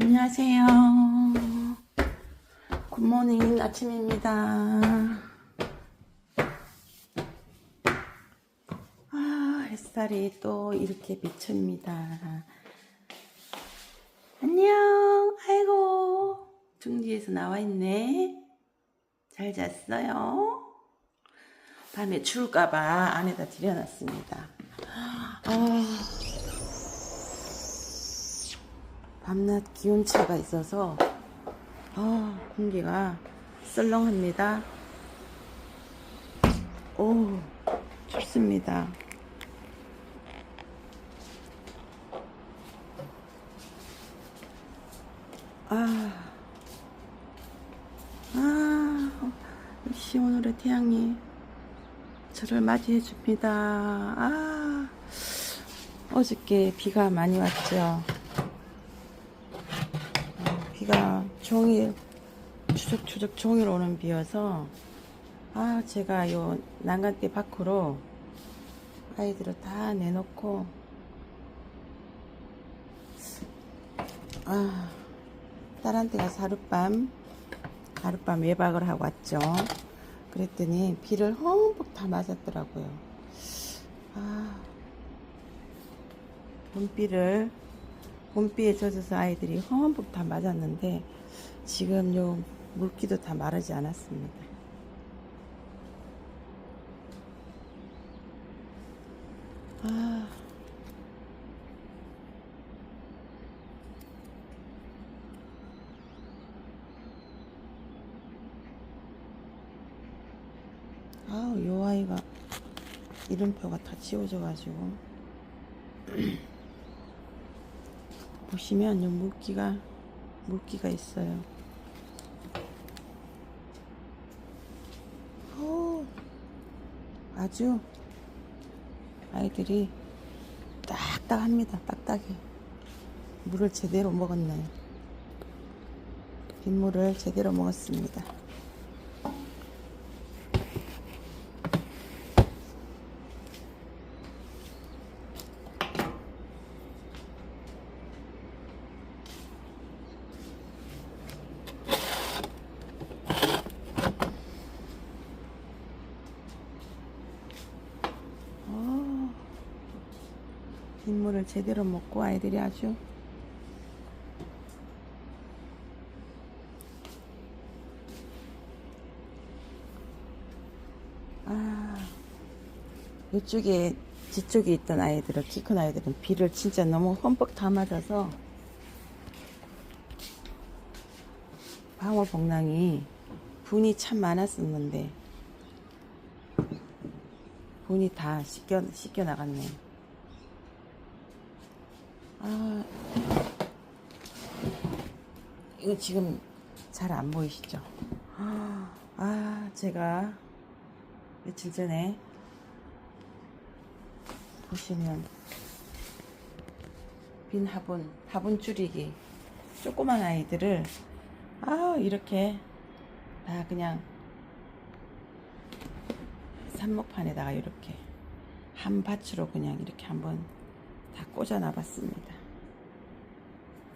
안녕하세요. 굿모닝 아침입니다. 아, 햇살이 또 이렇게 비춥니다. 안녕. 아이고. 둥지에서 나와 있네. 잘 잤어요? 밤에 추울까봐 안에다 들여놨습니다. 아. 밤낮 기온차가 있어서 아 공기가 썰렁합니다. 오 춥습니다. 아, 아, 역시 오늘의 태양이 저를 맞이해 줍니다. 아, 어저께 비가 많이 왔죠. 비가 종일 추적추적 종일 오는 비여서 아 제가 요 난간대 밖으로 아이들을 다 내놓고 아 딸한테 가서 하룻밤 하룻밤 외박을 하고 왔죠. 그랬더니 비를 흠뻑 다 맞았더라고요. 아 봄비를 봄비에 젖어서 아이들이 흠뻑 다 맞았는데 지금 요 물기도 다 마르지 않았습니다. 아. 아우, 요 아이가 이름표가 다 지워져가지고. 보시면 요 물기가 물기가 있어요. 오, 아주 아이들이 딱딱합니다. 딱딱해. 물을 제대로 먹었네요. 빗물을 제대로 먹었습니다. 빗물을 제대로 먹고 아이들이 아주 아 이쪽에 뒤쪽에 있던 아이들은 키 큰 아이들은 비를 진짜 너무 흠뻑 다 맞아서 방울 복랑이 분이 참 많았었는데 분이 다 씻겨, 씻겨 나갔네. 아, 이거 지금 잘 안 보이시죠? 아, 제가 며칠 전에 보시면 빈 화분, 화분 줄이기 조그만 아이들을 아, 이렇게 다 그냥 삽목판에다가 이렇게 한 밭으로 그냥 이렇게 한번 다 꽂아 놔봤습니다.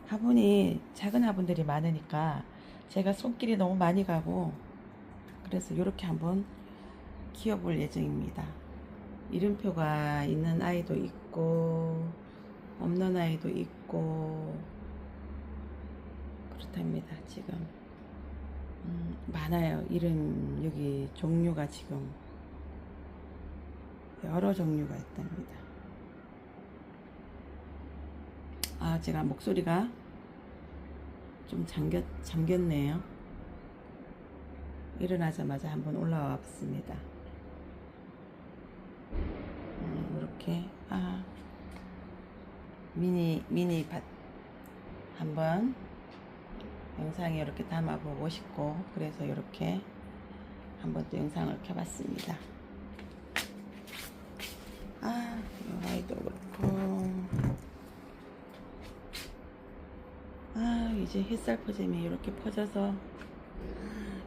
화분이 작은 화분들이 많으니까 제가 손길이 너무 많이 가고 그래서 이렇게 한번 키워볼 예정입니다. 이름표가 있는 아이도 있고 없는 아이도 있고 그렇답니다. 지금 음, 많아요. 이름 여기 종류가 지금 여러 종류가 있답니다. 아, 제가 목소리가 좀 잠겼, 잠겼네요. 일어나자마자 한번 올라와 봤습니다. 음, 이렇게, 아, 미니, 미니 밭 한번 영상에 이렇게 담아보고 싶고, 그래서 이렇게 한번 또 영상을 켜봤습니다. 아, 이 아이도 그렇고. 아, 이제 햇살 퍼짐이 이렇게 퍼져서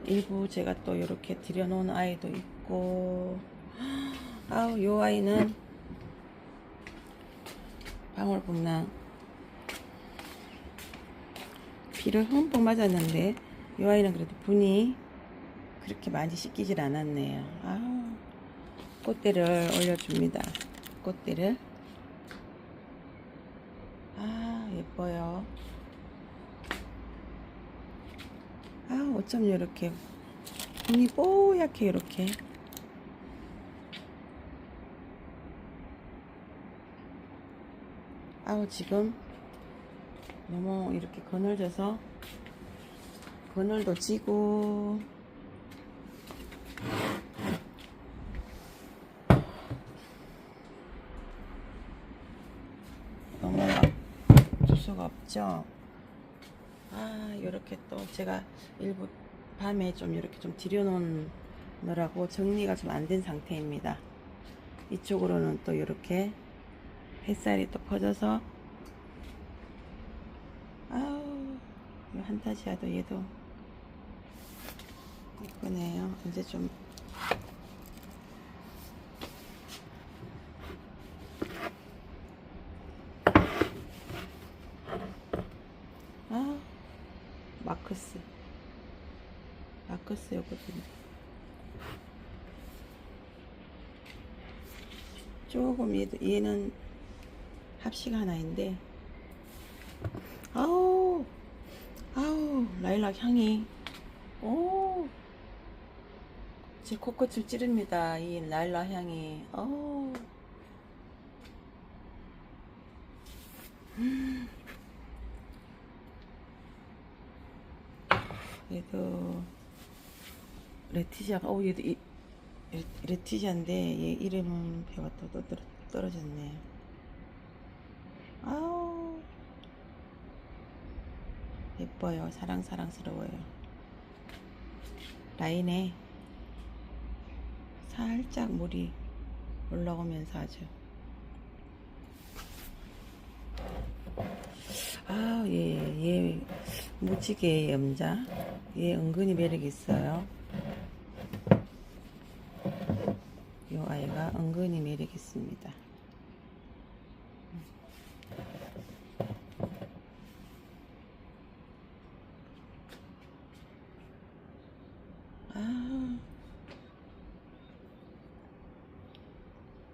일부 제가 또 이렇게 들여놓은 아이도 있고. 아우, 요 아이는 방울복랑 비를 흠뻑 맞았는데 이 아이는 그래도 분이 그렇게 많이 씻기질 않았네요. 아, 꽃대를 올려줍니다. 꽃대를. 아, 예뻐요. 아, 어쩜 이렇게 분이 뽀얗게 이렇게. 아우, 지금 너무 이렇게 그늘져서 그늘도 지고 너무 줄 수가 없죠. 아, 이렇게 또 제가 일부 밤에 좀 이렇게 좀 들여놓느라고 정리가 좀 안 된 상태입니다. 이쪽으로는 또 이렇게 햇살이 또 퍼져서 아우, 이 한타지아도 얘도 예쁘네요. 이제 좀 아, 마크스. 마크스 요거든. 조금 얘도, 얘는 합식 하나인데, 아우, 아우, 라일락 향이, 오, 제 코끝을 찌릅니다. 이 라일락 향이, 어 얘도 레티시아가 어 얘도 이, 레, 레티시아인데 얘 이름은 배가 또 떨어, 떨어졌네. 아우. 예뻐요. 사랑사랑스러워요. 라인에 살짝 물이 올라오면서 아주. 아, 예, 예, 무지개 염자. 얘 은근히 매력이 있어요. 은근히 매력 있습니다. 아,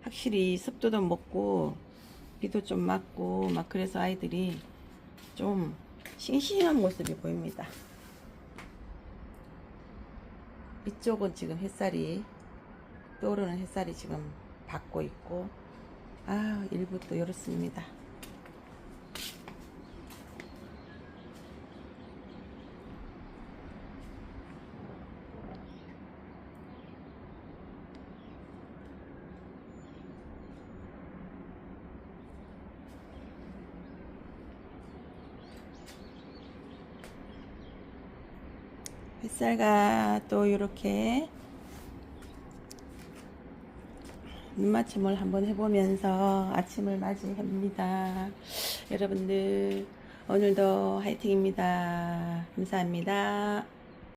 확실히 습도도 먹고 비도 좀 맞고 막 그래서 아이들이 좀 싱싱한 모습이 보입니다. 이쪽은 지금 햇살이 떠오르는 햇살이 지금 받고 있고 아 일부 또 이렇습니다. 햇살과 또 이렇게 눈맞춤을 한번 해보면서 아침을 맞이합니다. 여러분들 오늘도 화이팅입니다. 감사합니다.